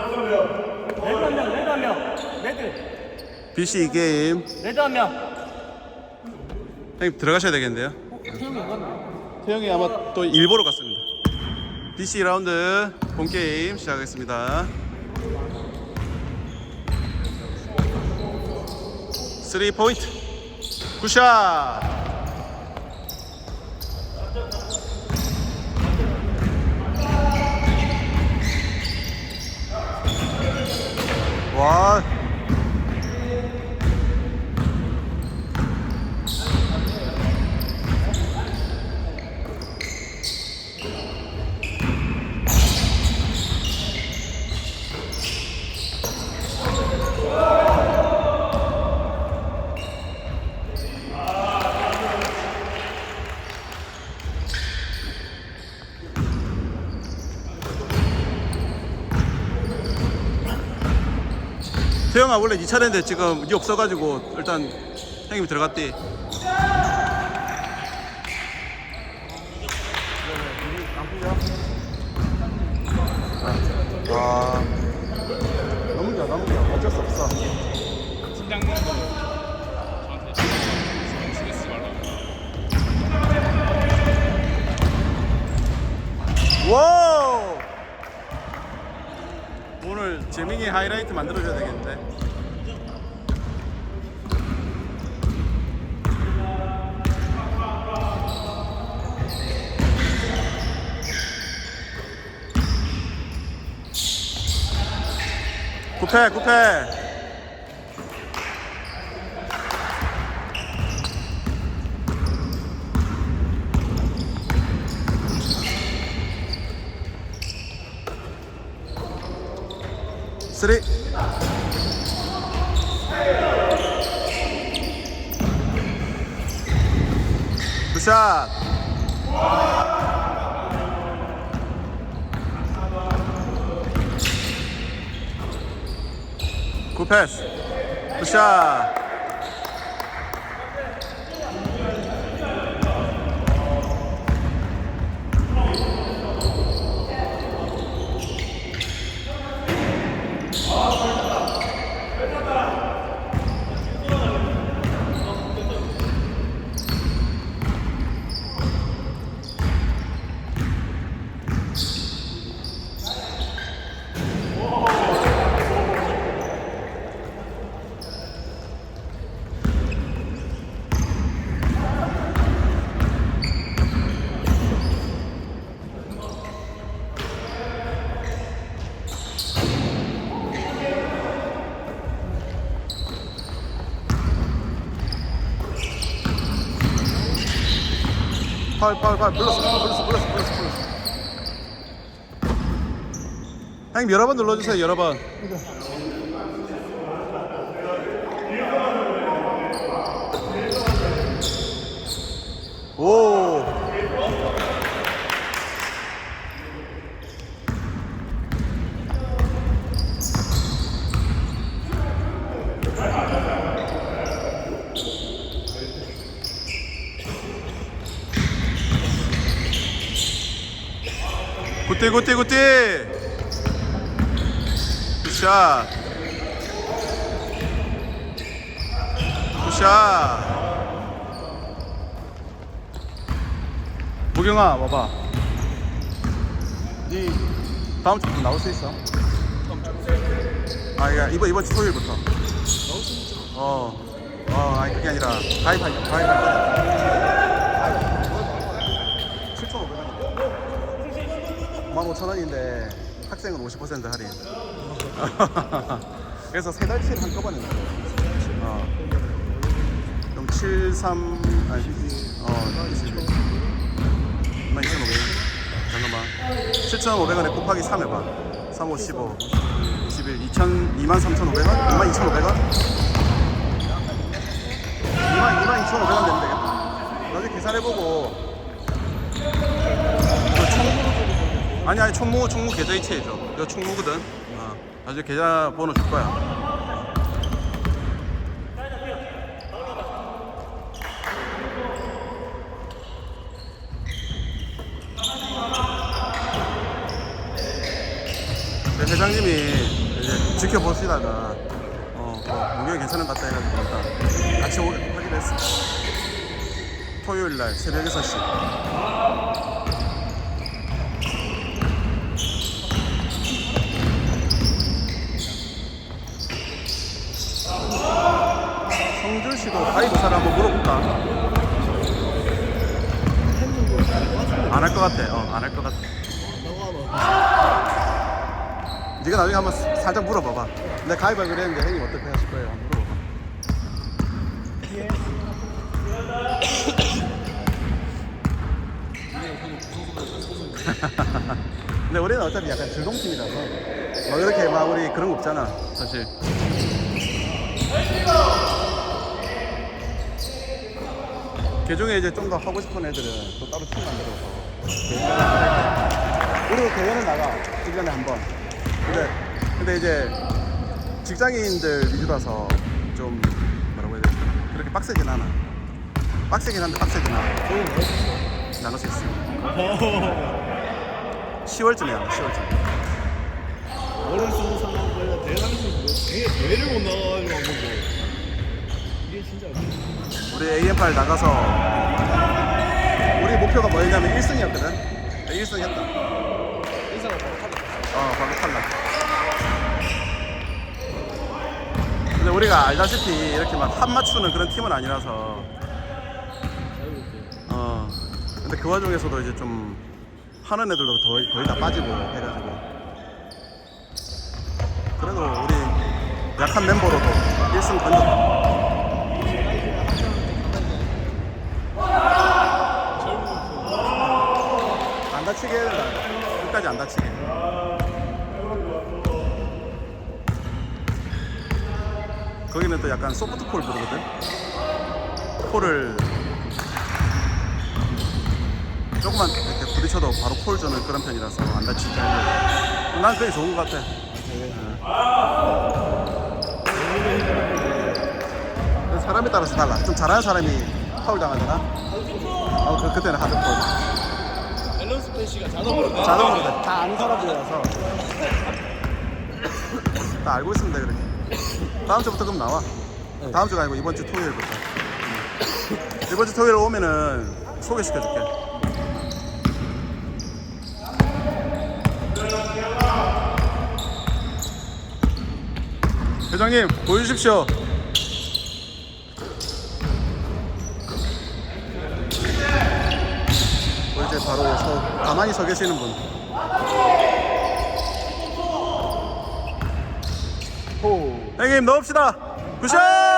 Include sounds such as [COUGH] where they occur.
레드 한 명, 레드 한 명. 레드. BC 이 게임. 레드 한 명. 형님 들어가셔야 되겠는데요. 태영이 아마 또 일보러 갔습니다. BC 라운드 본 게임 시작하겠습니다. 3 포인트. 굿샷. 와. 태영아 원래 네 차례인데 지금 니 없어가지고 일단 형님이 들어갔디. 아 넘겨 넘겨 어쩔 수 없어. 팀장님도 저한테 신경 쓰지 말라고. 와우! 재민이 하이라이트 만들어줘야 되겠는데. 구패 구패 쓰리. 굿샷. 굿패스. 굿샷 파울 파울 파울 불렀어 불렀어 불렀어 불렀어 불렀어. 형님 여러 번 눌러주세요 여러 번. 오. 굿띠 굿띠 굿띠 굿샷. 굿샷. 무경아 와봐. 니 다음 주부터 나올 수 있어? 아 이거 이번 이번 주 토요일부터. 어, 어 아니 그게 아니라 가입할 거야 7,500원 15,000원인데 학생은 50% 할인 [LAUGHS] 그래서 세 달치를 한꺼번에 넣어 어. 그럼 7, 3 아니 어 21. 22,500원 잠깐만 7,500원에 곱하기 3 해봐 3, 5, 15 21 2,000 23,500원? 22,500원? 22,500원 되면 되겠다 나중에 계산해보고. 아니 아니 총무 총무 계좌 이체해줘 이거 총무거든 어. 나중에 계좌 번호 줄 거야 네, 회장님이 이제 지켜보시다가 어, 어, 무게 괜찮은 것 같다 해가지고 일단 같이 오, 확인했어. 토요일 날 새벽 6시. 씨도 가이브사를 한번 물어볼까? 안 할 것 같아. 어, 안 할 것 같아. 네가 나중에 한번 사- 살짝 물어봐봐. 내가 가위바위보 그랬는데 형님 어떻게 하실 거예요? 한번 물어봐봐. [LAUGHS] 근데 우리는 어차피 약간 즐거움팀이라서 뭐 이렇게 막 우리 그런 거 없잖아 사실 개중에 이제 좀 더 하고 싶은 애들은 또 따로 팀 만들어서. 우리도 대회는 나가. 1년에 한 번. 근데 근데 이제 직장인들 위주라서 좀 뭐라고 해야 되지 그렇게 빡세진 않아. 빡세긴 한데 빡세진 않아. 나눌 수 있어 10월쯤에 나가 10월쯤에. 어른 쓰는 상황보다 대상식 되게 대회를 못 나가가지고. 한 건데 이게 진짜 우리 AM8 나가서 우리 목표가 뭐였냐면 1승이었거든. 1승 했다. 인사가 바로 타다 어. 바로 탈락. 근데 우리가 알다시피 이렇게 막 한 맞추는 그런 팀은 아니라서. 어. 근데 그 와중에서도 이제 좀 하는 애들도 거의, 거의 다 빠지고 해가지고. 그래도 우리 약한 멤버로도 1승 던졌다 안 다치게 해야 된다 끝까지 안 다치게 거기는 또 약간 소프트 콜 부르거든? 콜을 조금만 이렇게 부딪혀도 바로 콜 주는 그런 편이라서 안 다치게 난 그게 좋은 것 같아. 응. 사람에 따라서 달라. 좀 잘하는 사람이 파울 당하잖아. 어, 그, 그때는 하드콜 패시가 자동으로 돼 자동으로 돼. 다 아는 사람들이라서. 다 알고 있으면 돼 그렇게 다음 주부터 그럼 나와. 다음 주가 아니고 이번 주 토요일부터. 이번 주 토요일 오면은 소개시켜줄게. 회장님 보여주십시오 뭐 이제 바로 서, 가만히 서 계시는 분. 호. 형님 넣읍시다. 굿샷!